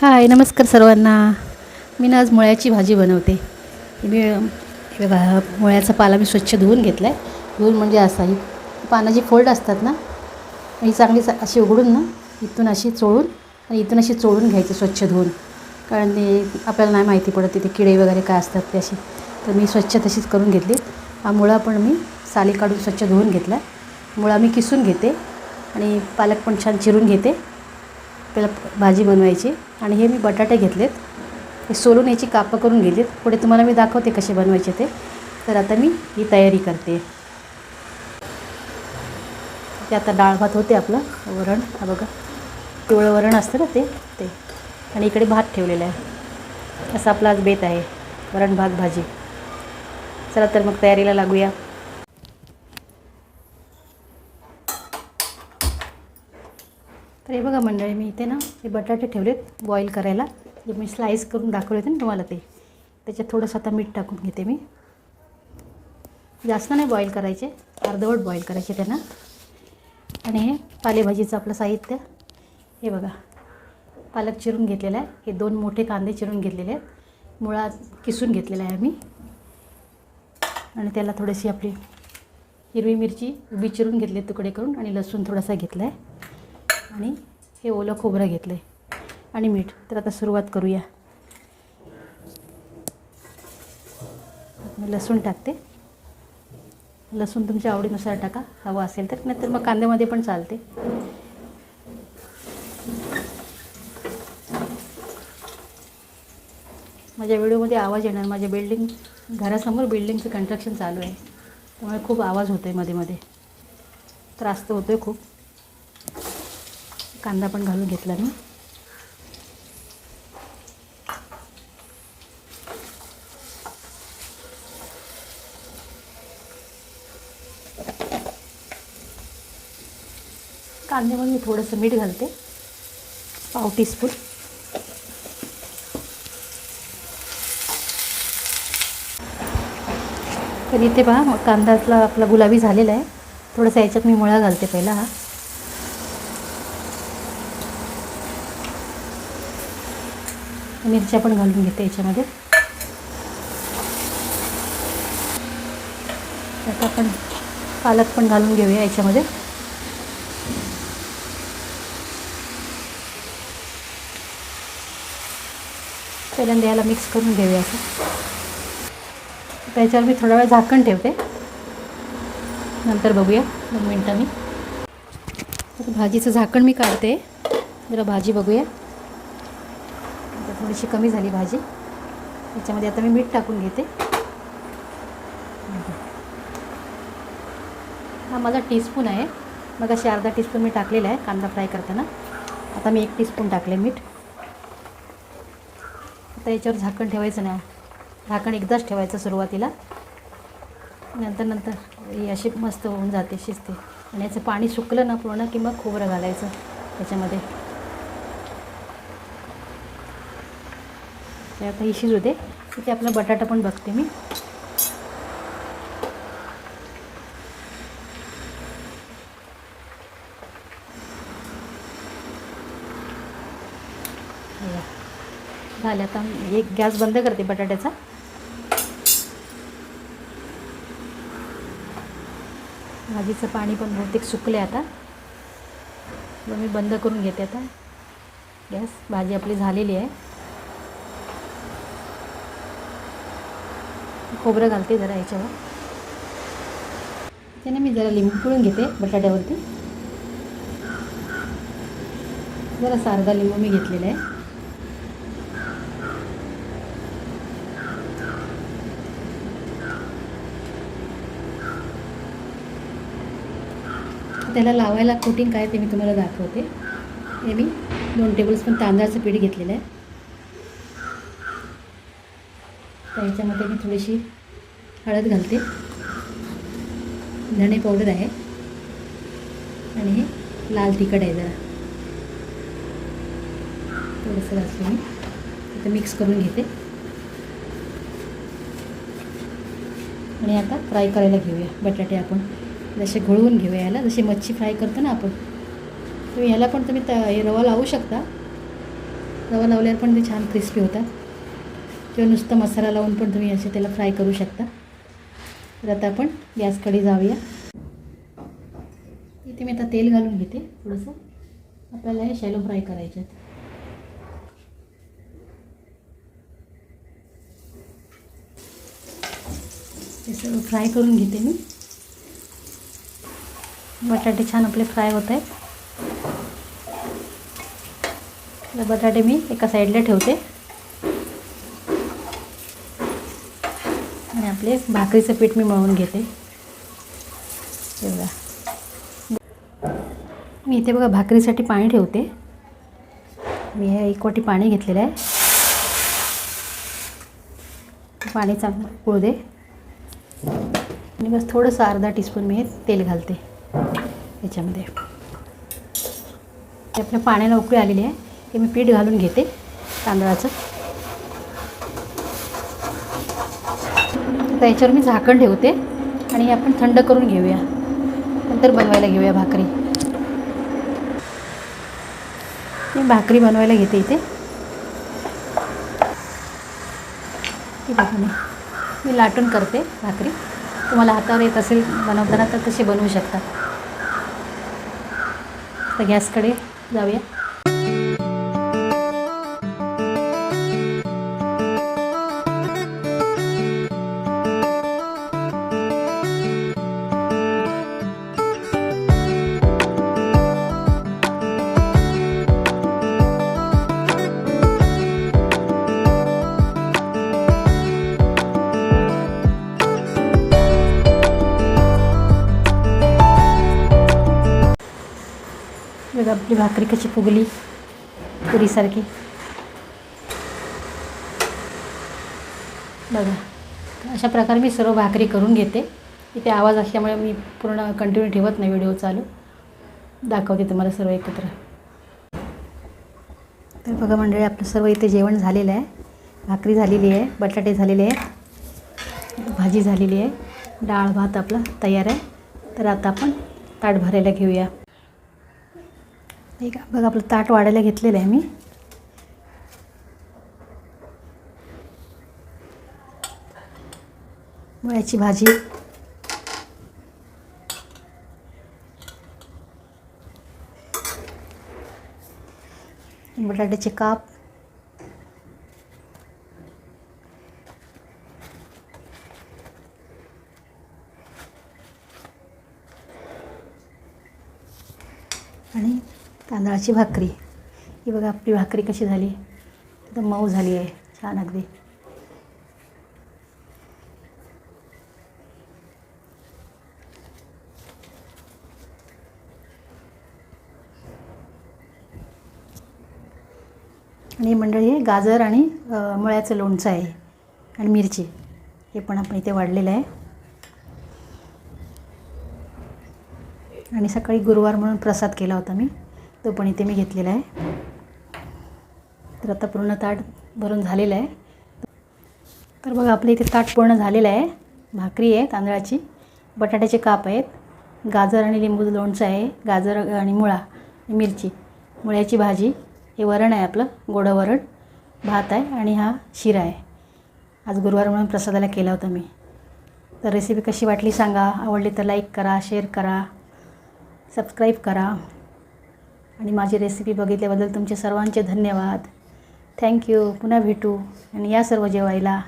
हाय नमस्कार सर्वांना. मी ना आज मुळ्याची भाजी बनवते. मी बघा मुळ्याचा पाला मी स्वच्छ धुवून घेतला आहे धुवून म्हणजे असा ही पानाची फोल्ड असतात ना ही चांगली अशी उघडून ना इथून अशी चोळून आणि इथून अशी चोळून घ्यायची स्वच्छ धुवून. कारण ते आपल्याला नाही माहिती पडत तिथे किडे वगैरे काय असतात ते अशी. तर मी स्वच्छ तशीच करून घेतली. हा मुळा पण मी साली काढून स्वच्छ धुवून घेतला. मुळा मी किसून घेते आणि पालक पण छान चिरून घेते. आपल्याला भाजी बनवायची आणि हे मी बटाटे घेतलेत. हे सोलून याची कापं करून घेतलीत. पुढे तुम्हाला मी दाखवते कसे बनवायचे ते. तर आता मी ही तयारी करते. ते आता डाळ भात होते आपलं. वरण. हा बघा. पिवळं वरण असतं ना ते ते. आणि इकडे भात ठेवलेला आहे. असा आपला आज बेत आहे. वरण भात भाजी. चला तर मग तयारीला लागूया. हे बघा मंडळी मी इथे ना हे बटाटे ठेवलेत बॉईल करायला. जे मी स्लाईस करून दाखवले होते ना तुम्हाला ते. त्याच्यात थोडंसं आता मीठ टाकून घेते मी. जास्त नाही बॉईल करायचे अर्धवट बॉईल करायचे त्यांना. आणि हे पालेभाजीचं आपलं साहित्य हे बघा. पालक चिरून घेतलेला आहे. हे दोन मोठे कांदे चिरून घेतलेले आहेत. मुळा किसून घेतलेला आहे आम्ही. आणि त्याला थोडीशी आपली हिरवी मिरची उभी चिरून घेतली तुकडे करून आणि लसूण थोडासा घेतला आहे आणि हे ओलं खोबरं घेतलं आहे आणि मीठ. तर आता सुरुवात करूया. मी लसूण टाकते. लसूण तुमच्या आवडीनुसार टाका. हवं असेल तर. नाहीतर मग कांद्यामध्ये पण चालते. माझ्या व्हिडिओमध्ये आवाज येणार. माझ्या बिल्डिंग घरासमोर बिल्डिंगचं कन्स्ट्रक्शन चालू आहे. त्यामुळे खूप आवाज होतो आहे मध्ये मध्ये. त्रास तर होतो आहे खूप. कांदा पण घालून घेतला मी. कांद्यामध्ये मी थोडंसं मीठ घालते. पाव टीस्पून तर इथे पहा मग कांदातला आपला गुलाबी झालेला आहे. थोडंसं याच्यात मी मुळा घालते पहिला हा. मिरच्या पण घालून घेते याच्यामध्ये. आता आपण पालक पण घालून घेऊया याच्यामध्ये. पहिल्यांदा याला मिक्स करून घेऊया असं. त्याच्यावर मी थोडा वेळ झाकण ठेवते. नंतर बघूया दोन मिनटांनी आता भाजीचं झाकण मी काढते. जरा भाजी बघूया. थोडीशी कमी झाली भाजी. त्याच्यामध्ये आता मी मीठ टाकून घेते. हा माझा टीस्पून आहे. मग अशी अर्धा टीस्पून मी टाकलेला आहे कांदा फ्राय करताना. आता मी एक टीस्पून टाकले मीठ. आता याच्यावर झाकण ठेवायचं नाही. झाकण एकदाच ठेवायचं सुरुवातीला. नंतर नंतर ही अशी मस्त होऊन जाते शिजते. आणि याचं पाणी सुकलं ना पूर्ण की मग खोबरं घालायचं त्याच्यामध्ये. तर आता ही शिजू दे तिथे आपला बटाटा पण बघते मी. झालं आता एक गॅस बंद करते बटाट्याचा. भाजीचं पाणी पण बहुतेक सुकले आता. मग मी बंद करून घेते आता. गॅस भाजी आपली झालेली आहे. खोबरं घालते जरा याच्यावर. त्याने मी जरा लिंबू पिळून घेते बटाट्यावरती. जरा सारदा लिंबू मी घेतलेला आहे. त्याला लावायला कोटिंग काय ते मी तुम्हाला दाखवते. हे मी दोन टेबलस्पून तांदळाचं पीठ घेतलेलं आहे. त्याच्यामध्ये मी थोडीशी हळद घालते. धणे पावडर आहे. आणि हे लाल तिखट आहे जरा. थोडंसं घातलं मी. आता मिक्स करून घेते. आणि आता फ्राय करायला घेऊया. बटाटे आपण जसे घोळवून घेऊया याला. जशी मच्छी फ्राय करतो ना आपण. तुम्ही ह्याला पण तुम्ही त रवा लावू शकता. रवा लावल्यावर पण ते छान क्रिस्पी होतात. किंवा नुसतं मसाला लावून पण तुम्ही असे त्याला फ्राय करू शकता. तर आता आपण गॅसकडे जाऊया. इथे मी आता तेल घालून घेते थोडंसं. आपल्याला हे शॅलो फ्राय करायचे आहेत. हे सगळं फ्राय करून घेते मी. बटाटे छान आपले फ्राय होत आहेत. बटाटे मी एका साईडला ठेवते. आणि आपले भाकरीचं पीठ मी मळून घेते. एवढा. मी इथे बघा भाकरीसाठी पाणी ठेवते. मी हे एक वाटी पाणी घेतलेलं आहे. पाणी चांगलं उकळू दे. आणि बस थोडंसं अर्धा टीस्पून मी हे तेल घालते याच्यामध्ये. ते आपल्या पाण्याला उकळी आलेली आहे. ते मी पीठ घालून घेते तांदळाचं. आता याच्यावर मी झाकण ठेवते आणि आपण थंड करून घेऊया. नंतर बनवायला घेऊया भाकरी. मी भाकरी बनवायला घेते इथे. बघा मी मी लाटून करते भाकरी. तुम्हाला हातावर येत असेल बनवताना तर तसे बनवू शकता. तर गॅसकडे जाऊया. आपली भाकरी कशी फुगली? पुरीसारखी. बघा अशा प्रकारे मी सर्व भाकरी करून घेते. इथे आवाज असल्यामुळे मी पूर्ण कंटिन्यू ठेवत नाही व्हिडिओ चालू. दाखवते तुम्हाला सर्व एकत्र. तर बघा मंडळी आपलं सर्व इथे जेवण झालेलं आहे. भाकरी झालेली आहे बटाटे झालेले आहे भाजी झालेली आहे डाळ भात आपला तयार आहे. तर आता आपण ताट भरायला घेऊया. नाही का? बघ आपलं ताट वाढायला घेतलेलं आहे मी. मुळ्याची भाजी. बटाट्याचे काप. आणि तांदळाची भाकरी. ही बघा आपली भाकरी कशी झाली? एकदम मऊ झाली आहे छान अगदी. आणि मंडळी हे गाजर आणि मळ्याचं मुळ्याचं लोणचं आहे आणि मिरची. हे पण आपण इथे वाढलेलं आहे. आणि सकाळी गुरुवार म्हणून प्रसाद केला होता मी. तो पण इथे मी घेतलेला आहे. तर आता पूर्ण ताट भरून झालेलं आहे. तर बघा आपलं इथे ताट पूर्ण झालेलं आहे. भाकरी आहे तांदळाची. बटाट्याचे काप आहेत. गाजर आणि लिंबू लोणचं आहे गाजर आणि मुळा मिरची. मुळ्याची भाजी हे वरण आहे आपलं गोडं वरण. भात आहे आणि हा शिरा आहे. आज गुरुवार म्हणून प्रसादाला केला होता मी. तर रेसिपी कशी वाटली सांगा. आवडली तर लाईक करा शेअर करा. सबस्क्राईब करा. आणि माझी रेसिपी बघितल्याबद्दल तुमचे सर्वांचे धन्यवाद. थँक्यू पुन्हा भेटू. आणि या सर्व जेवायला.